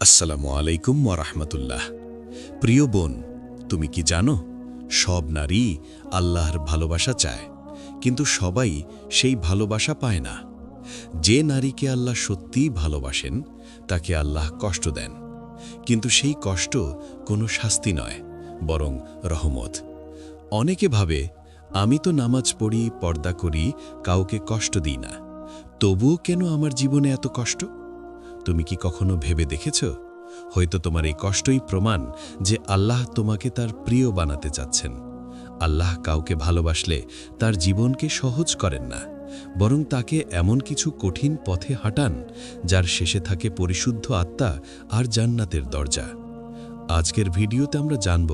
আসসালামু আলাইকুম ওরহমতুল্লাহ প্রিয় বোন, তুমি কি জানো, সব নারী আল্লাহর ভালোবাসা চায়, কিন্তু সবাই সেই ভালোবাসা পায় না। যে নারীকে আল্লাহ সত্যিই ভালোবাসেন, তাকে আল্লাহ কষ্ট দেন। কিন্তু সেই কষ্ট কোনো শাস্তি নয়, বরং রহমত। অনেকে ভাবে, আমি তো নামাজ পড়ি, পর্দা করি, কাউকে কষ্ট দিই না। তবুও কেন আমার জীবনে এত কষ্ট? তুমি কি কখনো ভেবে দেখেছ? হয়তো তোমার এই কষ্টই প্রমাণ যে আল্লাহ তোমাকে তার প্রিয় বানাতে চাচ্ছেন। আল্লাহ কাউকে ভালোবাসলে তার জীবনকে সহজ করেন না, বরং তাকে এমন কিছু কঠিন পথে হাঁটান যার শেষে থাকে পরিশুদ্ধ আত্মা আর জান্নাতের দরজা। আজকের ভিডিওতে আমরা জানব,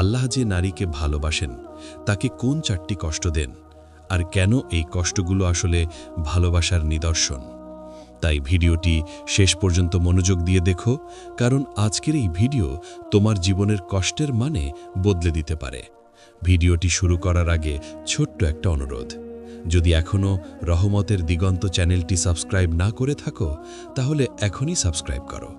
আল্লাহ যে নারীকে ভালোবাসেন, তাকে কোন চারটি কষ্ট দেন, আর কেন এই কষ্টগুলো আসলে ভালোবাসার নিদর্শন? তাই ভিডিওটি শেষ পর্যন্ত মনোযোগ দিয়ে দেখো, কারণ আজকের এই ভিডিও তোমার জীবনের কষ্টের মানে বদলে দিতে পারে। ভিডিওটি শুরু করার আগে ছোট্ট একটা অনুরোধ। যদি এখনও রহমতের দিগন্ত চ্যানেলটি সাবস্ক্রাইব না করে থাকো, তাহলে এখনই সাবস্ক্রাইব করো।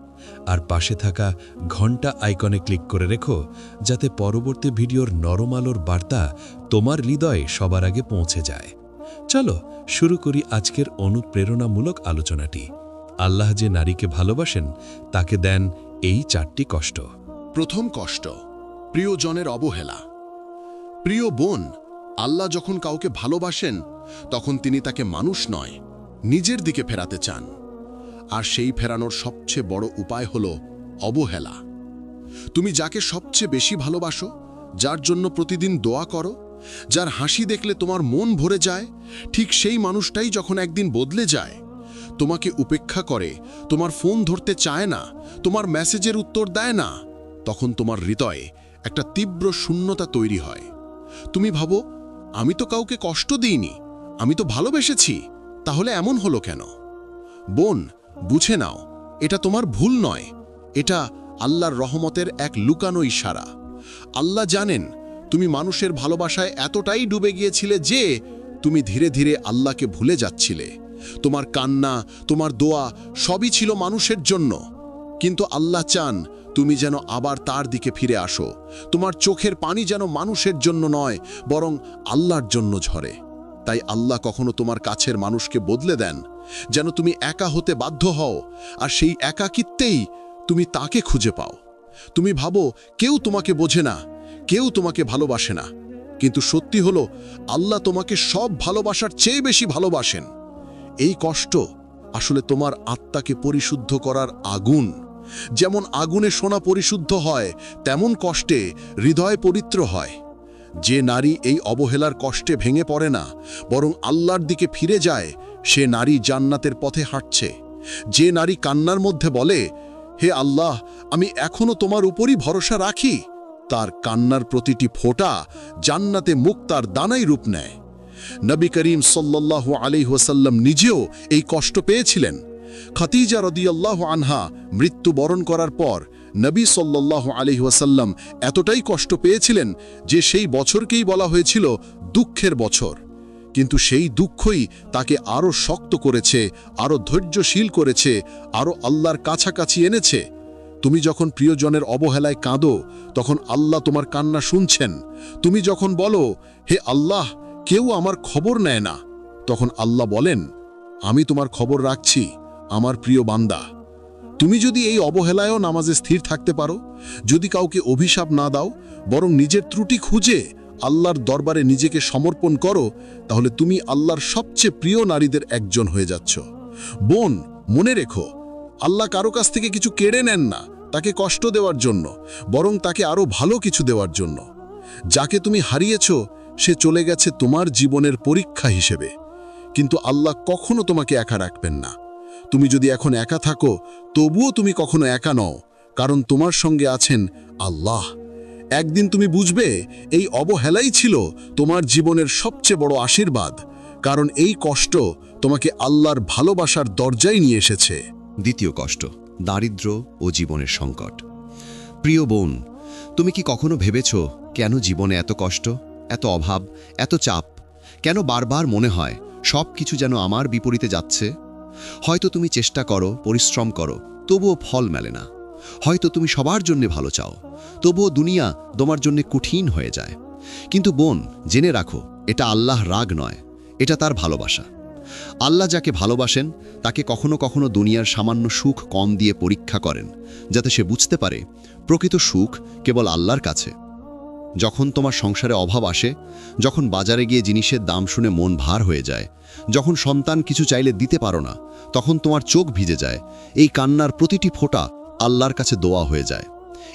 আর পাশে থাকা ঘণ্টা আইকনে ক্লিক করে রেখো, যাতে পরবর্তী ভিডিওর নরম আলোর বার্তা তোমার হৃদয়ে সবার আগে পৌঁছে যায়। চলো, শুরু করি আজকের অনুপ্রেরণামূলক আলোচনাটি। আল্লাহ যে নারীকে ভালোবাসেন, তাকে দেন এই চারটি কষ্ট। প্রথম কষ্ট, প্রিয়জনের অবহেলা। প্রিয় বোন, আল্লাহ যখন কাউকে ভালোবাসেন, তখন তিনি তাকে মানুষ নয়, নিজের দিকে ফেরাতে চান। আর সেই ফেরানোর সবচেয়ে বড় উপায় হল অবহেলা। তুমি যাকে সবচেয়ে বেশি ভালোবাসো, যার জন্য প্রতিদিন দোয়া করো যার হাসি দেখলে তোমার মন ভরে যায়, ঠিক সেই মানুষটাই যখন একদিন বদলে যায়, তোমাকে উপেক্ষা করে, তোমার ফোন ধরতে চায় না, তোমার মেসেজের উত্তর দেয় না, তখন তোমার হৃদয়ে একটা তীব্র শূন্যতা তৈরি হয়। তুমি ভাবো, আমি তো কাউকে কষ্ট দিইনি, আমি তো ভালোবেসেছি, তাহলে এমন হলো কেন? বোন, বুঝে নাও, এটা তোমার ভুল নয়, এটা আল্লাহর রহমতের এক লুকানো ইশারা। আল্লাহ জানেন তুমি মানুষের ভালোবাসায় এতটাই ডুবে গিয়েছিলে যে তুমি ধীরে ধীরে আল্লাহকে ভুলে যাচ্ছিলে। তোমার কান্না, তোমার দোয়া সবই ছিল মানুষের জন্য। কিন্তু আল্লাহ চান তুমি যেন আবার তার দিকে ফিরে আসো। তোমার চোখের পানি যেন মানুষের জন্য নয়, বরং আল্লাহর জন্য ঝরে। তাই আল্লাহ কখনো তোমার কাছের মানুষকে বদলে দেন, যেন তুমি একা হতে বাধ্য হও, আর সেই একাকিত্বেই তুমি তাকে খুঁজে পাও। তুমি ভাবো, কেউ তোমাকে বোঝে না কেউ তোমাকে ভালোবাসে না। কিন্তু সত্যি হলো, আল্লাহ তোমাকে সব ভালোবাসার চেয়ে বেশি ভালোবাসেন। এই কষ্ট আসলে তোমার আত্মাকে পরিশুদ্ধ করার আগুন। যেমন আগুনে সোনা পরিশুদ্ধ হয়, তেমন কষ্টে হৃদয় পবিত্র হয়। যে নারী এই অবহেলার কষ্টে ভেঙে পড়ে না, বরং আল্লাহর দিকে ফিরে যায়, সে নারী জান্নাতের পথে হাঁটছে। যে নারী কান্নার মধ্যে বলে, হে আল্লাহ, আমি এখনও তোমার উপরই ভরসা রাখি। তার কান্নার প্রতিটি ফোঁটা জান্নাতে মুক্তার দানাই রূপ নেয়। নবী করিম সাল্লাহ আলিহাসাল্লাম নিজেও এই কষ্ট পেয়েছিলেন। খাতিজা রদিয়াল্লাহ আনহা মৃত্যুবরণ করার পর নবী সাল্লাহ আলিহাসাল্লাম এতটাই কষ্ট পেয়েছিলেন যে সেই বছরকেই বলা হয়েছিল দুঃখের বছর। কিন্তু সেই দুঃখই তাকে আরও শক্ত করেছে, আরও ধৈর্যশীল করেছে, আরও আল্লাহর কাছাকাছি এনেছে। তুমি যখন প্রিয়জনের অবহেলায় কাঁদো, তখন আল্লাহ তোমার কান্না শুনছেন। তুমি যখন বলো, হে আল্লাহ, কেউ আমার খবর নেয় না, তখন আল্লাহ বলেন, আমি তোমার খবর রাখছি, আমার প্রিয় বান্দা। তুমি যদি এই অবহেলায়ও নামাজে স্থির থাকতে পারো, যদি কাউকে অভিশাপ না দাও, বরং নিজের ত্রুটি খুঁজে আল্লাহর দরবারে নিজেকে সমর্পণ করো, তাহলে তুমি আল্লাহর সবচেয়ে প্রিয় নারীদের একজন হয়ে যাচ্ছ। বোন, মনে রেখো আল্লাহ কারও কাছ থেকে কিছু কেড়ে নেন না তাকে কষ্ট দেওয়ার জন্য, বরং তাকে আরও ভালো কিছু দেওয়ার জন্য। যাকে তুমি হারিয়েছ, সে চলে গেছে তোমার জীবনের পরীক্ষা হিসেবে। কিন্তু আল্লাহ কখনো তোমাকে একা রাখবেন না। তুমি যদি এখন একা থাকো, তবুও তুমি কখনো একা নও, কারণ তোমার সঙ্গে আছেন আল্লাহ। একদিন তুমি বুঝবে, এই অবহেলাই ছিল তোমার জীবনের সবচেয়ে বড় আশীর্বাদ, কারণ এই কষ্ট তোমাকে আল্লাহর ভালোবাসার দরজায় নিয়ে এসেছে। দ্বিতীয় কষ্ট দারিদ্র্য ও জীবনের সংকট। প্রিয় বোন, তুমি কি কখনো ভেবেছ, কেন জীবনে এত কষ্ট, এত অভাব, এত চাপ? কেন বারবার মনে হয়, সব কিছু যেন আমার বিপরীতে যাচ্ছে? হয়তো তুমি চেষ্টা করো, পরিশ্রম করো, তবুও ফল মেলে না। হয়তো তুমি সবার জন্য ভালো চাও, তবুও দুনিয়া তোমার জন্য কঠিন হয়ে যায়। কিন্তু বোন, জেনে রাখো, এটা আল্লাহ রাগ নয়, এটা তার ভালোবাসা। আল্লাহ যাকে ভালোবাসেন, তাকে কখনো কখনো দুনিয়ার সামান্য সুখ কম দিয়ে পরীক্ষা করেন, যাতে সে বুঝতে পারে, প্রকৃত সুখ কেবল আল্লাহর কাছে। যখন তোমার সংসারে অভাব আসে, যখন বাজারে গিয়ে জিনিসের দাম শুনে মন ভার হয়ে যায়, যখন সন্তান কিছু চাইলে দিতে পারো না, তখন তোমার চোখ ভিজে যায়, এই কান্নার প্রতিটি ফোঁটা আল্লাহর কাছে দোয়া হয়ে যায়।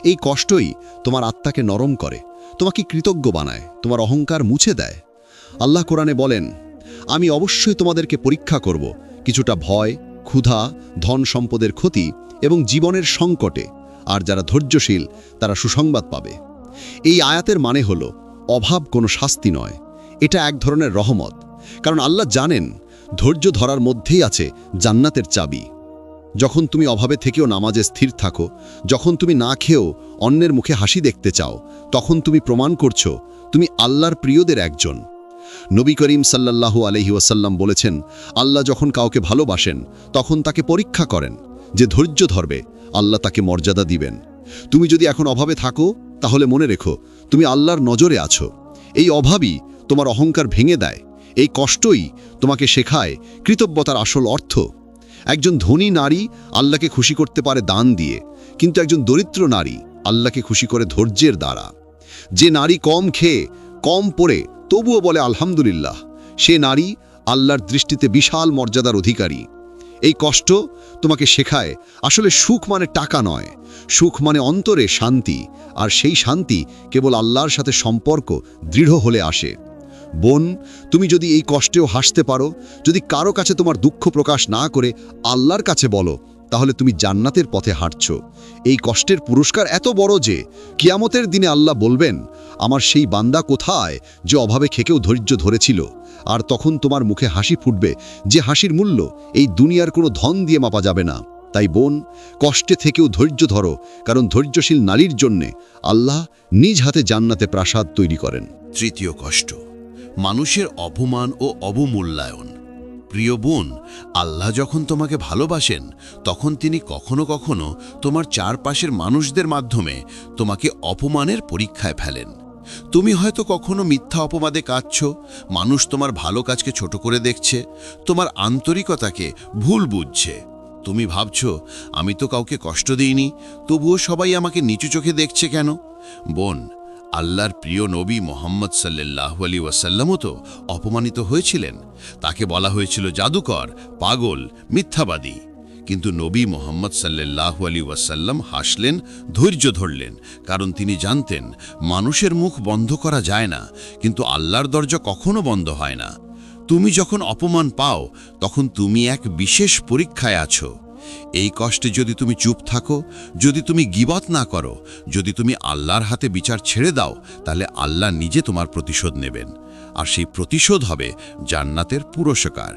এই কষ্টই তোমার আত্মাকে নরম করে, তোমাকে কৃতজ্ঞ বানায়, তোমার অহংকার মুছে দেয়। আল্লাহ কোরআনে বলেন আমি অবশ্যই তোমাদেরকে পরীক্ষা করব। কিছুটা ভয়, ক্ষুধা, ধন সম্পদের ক্ষতি এবং জীবনের সংকটে। আর যারা ধৈর্যশীল, তারা সুসংবাদ পাবে। এই আয়াতের মানে হল, অভাব কোনো শাস্তি নয়। এটা এক ধরনের রহমত। কারণ আল্লাহ জানেন, ধৈর্য ধরার মধ্যেই আছে জান্নাতের চাবি। যখন তুমি অভাবে থেকেও নামাজে স্থির থাকো, যখন তুমি না খেয়েও অন্যের মুখে হাসি দেখতে চাও, তখন তুমি প্রমাণ করছ, তুমি আল্লাহর প্রিয়দের একজন। নবী করিম সাল্লাল্লাহু আলহি ওয়াসাল্লাম বলেছেন, আল্লাহ যখন কাউকে ভালোবাসেন, তখন তাকে পরীক্ষা করেন যে ধৈর্য ধরবে, আল্লাহ তাকে মর্যাদা দিবেন। তুমি যদি এখন অভাবে থাকো, তাহলে মনে রেখো, তুমি আল্লাহর নজরে আছো। এই অভাবই তোমার অহংকার ভেঙে দেয়, এই কষ্টই তোমাকে শেখায় কৃতজ্ঞতার আসল অর্থ। একজন ধনী নারী আল্লাহকে খুশি করতে পারে দান দিয়ে, কিন্তু একজন দরিদ্র নারী আল্লাহকে খুশি করে ধৈর্যের দ্বারা। যে নারী কম খেয়ে, কম পড়ে তবুও বলে, আলহামদুলিল্লাহ, সে নারী আল্লাহর দৃষ্টিতে বিশাল মর্যাদার অধিকারী। এই কষ্ট তোমাকে শেখায়, আসলে সুখ মানে টাকা নয়। সুখ মানে অন্তরে শান্তি, আর সেই শান্তি কেবল আল্লাহর সাথে সম্পর্ক দৃঢ় হলে আসে। বোন, তুমি যদি এই কষ্টেও হাসতে পারো, যদি কারও কাছে তোমার দুঃখ প্রকাশ না করে, আল্লাহর কাছে বলো তাহলে তুমি জান্নাতের পথে হাঁটছ। এই কষ্টের পুরস্কার এত বড় যে, কিয়ামতের দিনে আল্লাহ বলবেন, আমার সেই বান্দা কোথায় যে অভাবে খেকেও ধৈর্য ধরেছিল? আর তখন তোমার মুখে হাসি ফুটবে, যে হাসির মূল্য এই দুনিয়ার কোনো ধন দিয়ে মাপা যাবে না। তাই বোন, কষ্টে থেকেও ধৈর্য ধরো, কারণ ধৈর্যশীল নারীর জন্যে আল্লাহ নিজ হাতে জান্নাতে প্রাসাদ তৈরি করেন। তৃতীয় কষ্ট, মানুষের অপমান ও অবমূল্যায়ন। প্রিয় বোন, আল্লাহ যখন তোমাকে ভালোবাসেন, তখন তিনি কখনো কখনো তোমার চারপাশের মানুষদের মাধ্যমে তোমাকে অপমানের পরীক্ষায় ফেলেন। তুমি হয়তো কখনো মিথ্যা অপবাদে কাঁদছ, মানুষ তোমার ভালো কাজকে ছোট করে দেখছে, তোমার আন্তরিকতাকে ভুল বুঝছে। তুমি ভাবছ, আমি তো কাউকে কষ্ট দিইনি, তবুও সবাই আমাকে নিচু চোখে দেখছে কেন? বোন আল্লাহর প্রিয় নবী মোহাম্মদ সাল্লাহ আলী ওয়াসাল্লামও তো অপমানিত হয়েছিলেন। তাকে বলা হয়েছিল জাদুকর, পাগল, মিথ্যাবাদী। কিন্তু নবী মোহাম্মদ সাল্লাহ আলী ওয়াসাল্লাম হাসলেন, ধৈর্য ধরলেন, কারণ তিনি জানতেন মানুষের মুখ বন্ধ করা যায় না, কিন্তু আল্লাহর দরজা কখনো বন্ধ হয় না। তুমি যখন অপমান পাও, তখন তুমি এক বিশেষ পরীক্ষায় আছো। এই কষ্টে যদি তুমি চুপ থাকো, যদি তুমি গিবত না করো, যদি তুমি আল্লাহর হাতে বিচার ছেড়ে দাও, তাহলে আল্লাহ নিজে তোমার প্রতিশোধ নেবেন। আর সেই প্রতিশোধ হবে জান্নাতের পুরস্কার।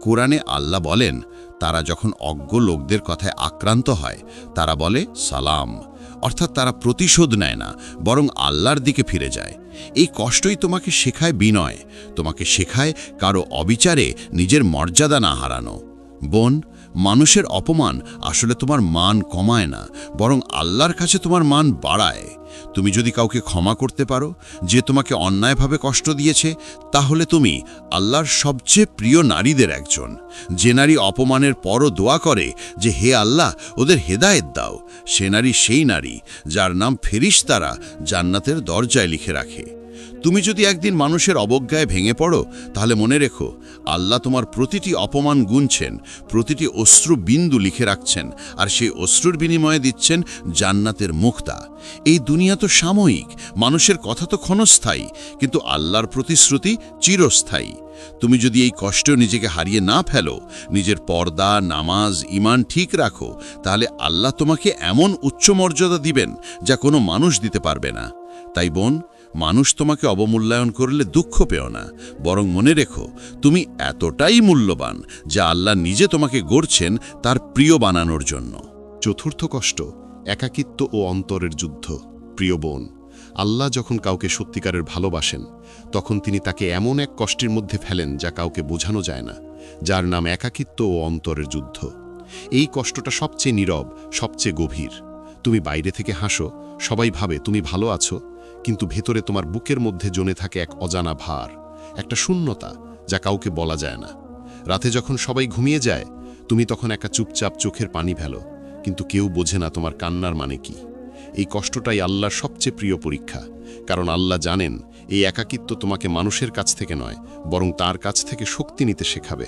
কোরআনে আল্লাহ বলেন, তারা যখন অজ্ঞ লোকদের কথায় আক্রান্ত হয়, তারা বলে, সালাম। অর্থাৎ তারা প্রতিশোধ নেয় না, বরং আল্লাহর দিকে ফিরে যায়। এই কষ্টই তোমাকে শেখায় বিনয়, তোমাকে শেখায় কারও অবিচারে নিজের মর্যাদা না হারানো। বোন মানুষের অপমান আসলে তোমার মান কমায় না, বরং আল্লাহর কাছে তোমার মান বাড়ায়। তুমি যদি কাউকে ক্ষমা করতে পারো, যে তোমাকে অন্যায়ভাবে কষ্ট দিয়েছে, তাহলে তুমি আল্লাহর সবচেয়ে প্রিয় নারীদের একজন। যে নারী অপমানের পরও দোয়া করে যে, হে আল্লাহ, ওদের হেদায়েত দাও। সে নারী সেই নারী, যার নাম ফেরিস্তারা জান্নাতের দরজায় লিখে রাখে। তুমি যদি একদিন মানুষের অবজ্ঞায় ভেঙে পড়ো, তাহলে মনে রেখো, আল্লাহ তোমার প্রতিটি অপমান গুনছেন, প্রতিটি অশ্রু বিন্দু লিখে রাখছেন, আর সেই অশ্রুর বিনিময়ে দিচ্ছেন জান্নাতের মুক্তা। এই দুনিয়া তো সাময়িক, মানুষের কথা তো ক্ষণস্থায়ী, কিন্তু আল্লাহর প্রতিশ্রুতি চিরস্থায়ী। তুমি যদি এই কষ্ট নিজেকে হারিয়ে না ফেলো, নিজের পর্দা, নামাজ ইমান ঠিক রাখো, তাহলে আল্লাহ তোমাকে এমন উচ্চ মর্যাদা দিবেন যা কোনো মানুষ দিতে পারবে না। তাই বোন মানুষ তোমাকে অবমূল্যায়ন করলে দুঃখ পেও না। বরং মনে রেখো, তুমি এতটাই মূল্যবান যা আল্লাহ নিজে তোমাকে গড়ছেন তার প্রিয় বানানোর জন্য। চতুর্থ কষ্ট, একাকিত্ব ও অন্তরের যুদ্ধ। প্রিয় বোন, আল্লাহ যখন কাউকে সত্যিকারের ভালোবাসেন, তখন তিনি তাকে এমন এক কষ্টের মধ্যে ফেলেন যা কাউকে বোঝানো যায় না, যার নাম একাকিত্ব ও অন্তরের যুদ্ধ। এই কষ্টটা সবচেয়ে নীরব, সবচেয়ে গভীর। তুমি বাইরে থেকে হাসো, সবাই ভাবে তুমি ভালো আছো কিন্তু ভেতরে তোমার বুকের মধ্যে জমে থাকে এক অজানা ভার, একটা শূন্যতা যা কাউকে বলা যায় না। রাতে যখন সবাই ঘুমিয়ে যায়, তুমি তখন একা চুপচাপ চোখের পানি ফেলো, কিন্তু কেউ বোঝে না তোমার কান্নার মানে কি। এই কষ্টটাই আল্লাহর সবচেয়ে প্রিয় পরীক্ষা, কারণ আল্লাহ জানেন এই একাকিত্ব তোমাকে মানুষের কাছ থেকে নয়, বরং তার কাছ থেকে শক্তি নিতে শেখাবে।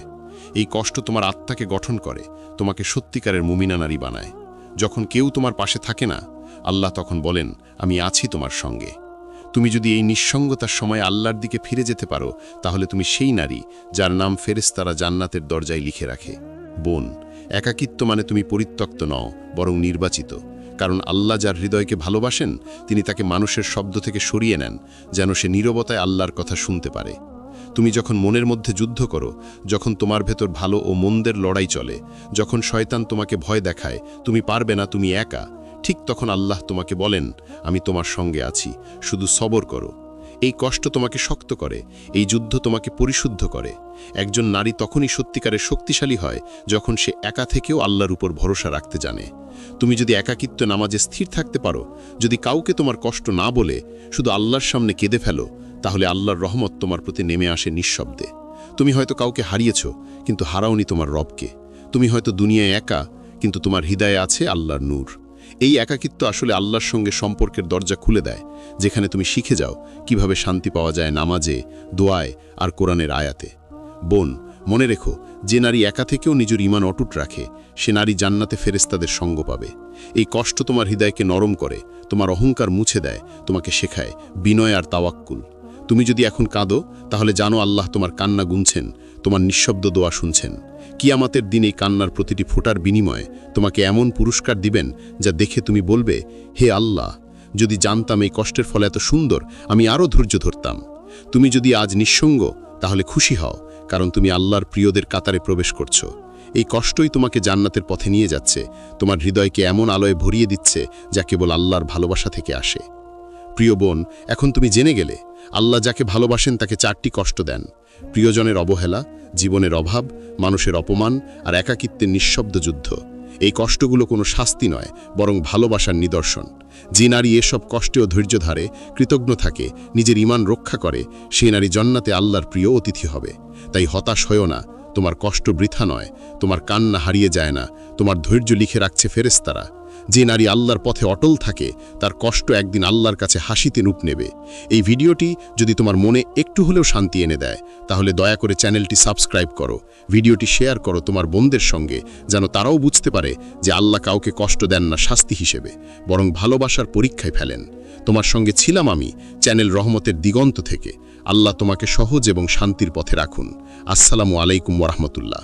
এই কষ্ট তোমার আত্মাকে গঠন করে, তোমাকে সত্যিকারের মুমিনা নারী বানায়। যখন কেউ তোমার পাশে থাকে না আল্লাহ তখন বলেন, আমি আছি তোমার সঙ্গে। তুমি যদি এই নিঃসঙ্গতার সময় আল্লাহর দিকে ফিরে যেতে পারো, তাহলে তুমি সেই নারী যার নাম ফেরেস্তারা জান্নাতের দরজায় লিখে রাখে। বোন, একাকিত্ব মানে তুমি পরিত্যক্ত নও, বরং নির্বাচিত। কারণ আল্লাহ যার হৃদয়কে ভালোবাসেন, তিনি তাকে মানুষের শব্দ থেকে সরিয়ে নেন, যেন সে নীরবতায় আল্লাহর কথা শুনতে পারে। তুমি যখন মনের মধ্যে যুদ্ধ করো, যখন তোমার ভেতর ভালো ও মন্দের লড়াই চলে, যখন শয়তান তোমাকে ভয় দেখায়, তুমি পারবে না তুমি একা। ঠিক তখন আল্লাহ তোমাকে বলেন, আমি তোমার সঙ্গে আছি, শুধু সবর করো। এই কষ্ট তোমাকে শক্ত করে, এই যুদ্ধ তোমাকে পরিশুদ্ধ করে। একজন নারী তখনই সত্যিকারের শক্তিশালী হয়, যখন সে একা থেকেও আল্লাহর উপর ভরসা রাখতে জানে। তুমি যদি একাকিত্ব নামাজে স্থির থাকতে পারো, যদি কাউকে তোমার কষ্ট না বলে, শুধু আল্লাহর সামনে কেঁদে ফেলো, তাহলে আল্লাহর রহমত তোমার প্রতি নেমে আসে নিঃশব্দে। তুমি হয়তো কাউকে হারিয়েছ, কিন্তু হারাওনি তোমার রবকে। তুমি হয়তো দুনিয়ায় একা, কিন্তু তোমার হৃদয়ে আছে আল্লাহর নূর। এই একাকিত্ব আসলে আল্লাহর সঙ্গে সম্পর্কের দরজা খুলে দেয়, যেখানে তুমি শিখে যাও কীভাবে শান্তি পাওয়া যায় নামাজে, দোয়ায় আর কোরআনের আয়াতে। বোন, মনে রেখো, যে নারী একা থেকেও নিজের ইমান অটুট রাখে, সে নারী জান্নাতে ফেরেস্তাদের সঙ্গ পাবে। এই কষ্ট তোমার হৃদয়কে নরম করে, তোমার অহংকার মুছে দেয়, তোমাকে শেখায় বিনয় আর তাওয়াক্কুল। তুমি যদি এখন কাঁদো, তাহলে জানো আল্লাহ তোমার কান্না গুনছেন, তোমার নিঃশব্দ দোয়া শুনছেন। কিয়ামাতের দিন কান্নার প্রতিটি ফোটার বিনিময়ে তোমাকে এমন পুরস্কার দিবেন যা দেখে তুমি বলবে, হে আল্লাহ, যদি জানতাম এই কষ্টের ফলে এত সুন্দর, আমি আরও ধৈর্য ধরতাম। তুমি যদি আজ নিঃসঙ্গ, তাহলে খুশি হও, কারণ তুমি আল্লাহর প্রিয়দের কাতারে প্রবেশ করছ। এই কষ্টই তোমাকে জান্নাতের পথে নিয়ে যাচ্ছে, তোমার হৃদয়কে এমন আলোয় ভরিয়ে দিচ্ছে যা কেবল আল্লাহর ভালোবাসা থেকে আসে। প্রিয় বোন, এখন তুমি জেনে গেলে আল্লাহ যাকে ভালোবাসেন তাকে চারটি কষ্ট দেন। প্রিয়জনের অবহেলা, জীবনের অভাব, মানুষের অপমান আর একাকিত্বের নিঃশব্দ যুদ্ধ। এই কষ্টগুলো কোনো শাস্তি নয়, বরং ভালোবাসার নিদর্শন। যে নারী এসব কষ্টেও ধৈর্য ধারে কৃতজ্ঞ থাকে, নিজের ইমান রক্ষা করে, সে নারী জন্নাতে আল্লাহর প্রিয় অতিথি হবে। তাই হতাশ হয়েও না, তোমার কষ্ট বৃথা নয়, তোমার কান্না হারিয়ে যায় না, তোমার ধৈর্য লিখে রাখছে ফেরেস্তারা যে নারী আল্লাহর পথে অটল থাকে, তার কষ্ট একদিন আল্লাহর কাছে হাসিতে রূপ নেবে। এই ভিডিওটি যদি তোমার মনে একটু হলেও শান্তি এনে দেয়, তাহলে দয়া করে চ্যানেলটি সাবস্ক্রাইব করো। ভিডিওটি শেয়ার করো তোমার বোনদের সঙ্গে, যেন তারাও বুঝতে পারে যে আল্লাহ কাউকে কষ্ট দেন না শাস্তি হিসেবে, বরং ভালোবাসার পরীক্ষায় ফেলেন। তোমার সঙ্গে ছিলাম আমি, চ্যানেল রহমতের দিগন্ত থেকে। আল্লাহ তোমাকে সহজ এবং শান্তির পথে রাখুন। আসসালামু আলাইকুম ওরহমতুল্লাহ